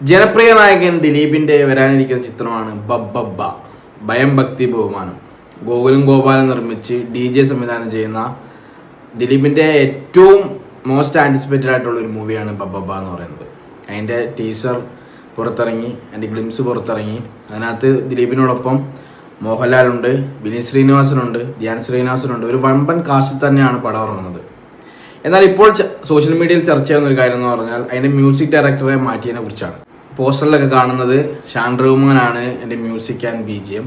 ജനപ്രിയ നായകൻ ദിലീപിന്റെ വരാനിരിക്കുന്ന ചിത്രമാണ് ബബ്ബബ്ബ ഭയം ഭക്തി ബഹുമാനം. ഗോകുലും ഗോപാലൻ നിർമ്മിച്ച് ഡി ജെ സംവിധാനം ചെയ്യുന്ന ദിലീപിന്റെ ഏറ്റവും മോസ്റ്റ് ആന്റിസിപ്പേറ്റഡ് ആയിട്ടുള്ള ഒരു മൂവിയാണ് ബബ്ബബ്ബ എന്ന് പറയുന്നത്. അതിന്റെ ടീസർ പുറത്തിറങ്ങി അതിന്റെ ഗ്ലിംസ് പുറത്തിറങ്ങി. അതിനകത്ത് ദിലീപിനോടൊപ്പം മോഹൻലാൽ മോഹൻലാലുണ്ട് വിനീത് ശ്രീനിവാസനുണ്ട് ധ്യാൻ ശ്രീനിവാസനുണ്ട്. ഒരു വമ്പൻ കാസ്റ്റിൽ തന്നെയാണ് പടം ഇറങ്ങുന്നത്. എന്നാൽ ഇപ്പോൾ സോഷ്യൽ മീഡിയയിൽ ചർച്ച ചെയ്യുന്ന ഒരു കാര്യം എന്ന് പറഞ്ഞാൽ അതിന്റെ മ്യൂസിക് ഡയറക്ടറെ മാറ്റിയതിനെ കുറിച്ചാണ്. പോസ്റ്ററിലൊക്കെ കാണുന്നത് ഷാൻ റഹ്മാനാണ് എന്റെ music and B G M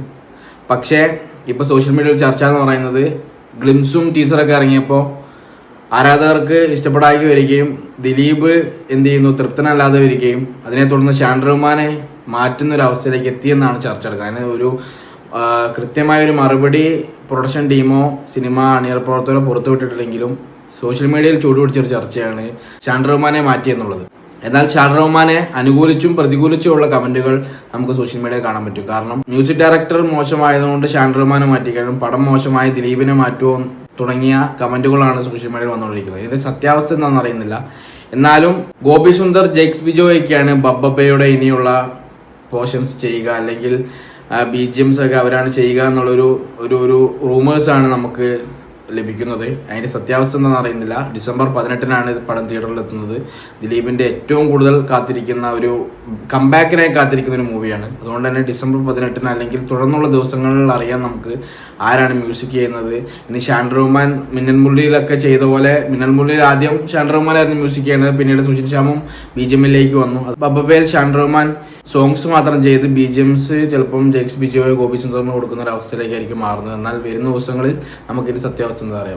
പക്ഷേ ഇപ്പോൾ സോഷ്യൽ മീഡിയയിൽ ചർച്ച എന്ന് പറയുന്നത് ഗ്ലിംസും ടീസറൊക്കെ ഇറങ്ങിയപ്പോൾ ആരാധകർക്ക് ഇഷ്ടപ്പെടാതെ വരികയും ദിലീപ് എന്ത് ചെയ്യുന്നു തൃപ്തനല്ലാതെ വരികയും അതിനെ തുടർന്ന് ഷാൻ റഹ്മാനെ മാറ്റുന്ന ഒരു അവസ്ഥയിലേക്ക് എത്തിയെന്നാണ് ചർച്ച എടുക്കുക അതിന് ഒരു കൃത്യമായ ഒരു മറുപടി പ്രൊഡക്ഷൻ ടീമോ സിനിമ അണിയർ പ്രവർത്തകരോ പുറത്തുവിട്ടിട്ടില്ലെങ്കിലും സോഷ്യൽ മീഡിയയിൽ ചൂടുപിടിച്ചൊരു ചർച്ചയാണ് ഷാൻ റഹ്മാനെ മാറ്റിയെന്നുള്ളത്. എന്നാൽ ഷാൻ റഹ്മാനെ അനുകൂലിച്ചും പ്രതികൂലിച്ചും ഉള്ള കമന്റുകൾ നമുക്ക് സോഷ്യൽ മീഡിയയിൽ കാണാൻ പറ്റും. കാരണം മ്യൂസിക് ഡയറക്ടർ മോശമായതുകൊണ്ട് ഷാൻ റഹ്മാനെ മാറ്റിക്കാനും പടം മോശമായ ദിലീപിനെ മാറ്റുമോ തുടങ്ങിയ കമന്റുകളാണ് സോഷ്യൽ മീഡിയയിൽ വന്നുകൊണ്ടിരിക്കുന്നത്. ഇതിന്റെ സത്യാവസ്ഥ എന്താണെന്ന് അറിയുന്നില്ല. എന്നാലും ഗോപി സുന്ദർ ജെക്സ് ബിജോയൊക്കെയാണ് ബബ്ബയുടെ ഇനിയുള്ള പോർഷൻസ് ചെയ്യുക അല്ലെങ്കിൽ ബി ജി എംസ് ഒക്കെ അവരാണ് ചെയ്യുക എന്നുള്ളൊരു ഒരു ഒരു റൂമേഴ്സ് ആണ് നമുക്ക് ലഭിക്കുന്നത്. അതിന്റെ സത്യാവസ്ഥ എന്താണെന്ന് അറിയുന്നില്ല. ഡിസംബർ പതിനെട്ടിനാണ് ഇത് പടം തിയേറ്ററിൽ എത്തുന്നത്. ദിലീപിന്റെ ഏറ്റവും കൂടുതൽ കാത്തിരിക്കുന്ന ഒരു കംബാക്കിനായി കാത്തിരിക്കുന്ന ഒരു മൂവിയാണ് അതുകൊണ്ട് തന്നെ ഡിസംബർ പതിനെട്ടിന് അല്ലെങ്കിൽ തുടർന്നുള്ള ദിവസങ്ങളിൽ അറിയാൻ നമുക്ക് ആരാണ് മ്യൂസിക് ചെയ്യുന്നത്. ഇനി ഷാൻ റഹ്മാൻ മിന്നൽ ചെയ്ത പോലെ മിന്നൽ മുരളിയിൽ ആദ്യം ഷാൻ റഹ്മാനായിരുന്നു മ്യൂസിക് ചെയ്യുന്നത്. പിന്നീട് സുശീൽ ശ്യാമും ബി ജി എമ്മിലേക്ക് വന്നു. ബബ്ബയിൽ ഷാൻ റഹ്മാൻ സോങ്സ് മാത്രം ചെയ്ത് ബി ജി എംസ് ചിലപ്പം ജെക്സ് ബിജോയോ ഗോപി കൊടുക്കുന്ന ഒരു അവസ്ഥയിലേക്കായിരിക്കും മാറുന്നത്. എന്നാൽ വരുന്ന ദിവസങ്ങളിൽ നമുക്കിത് സത്യാവസ്ഥ എന്താ അറിയാം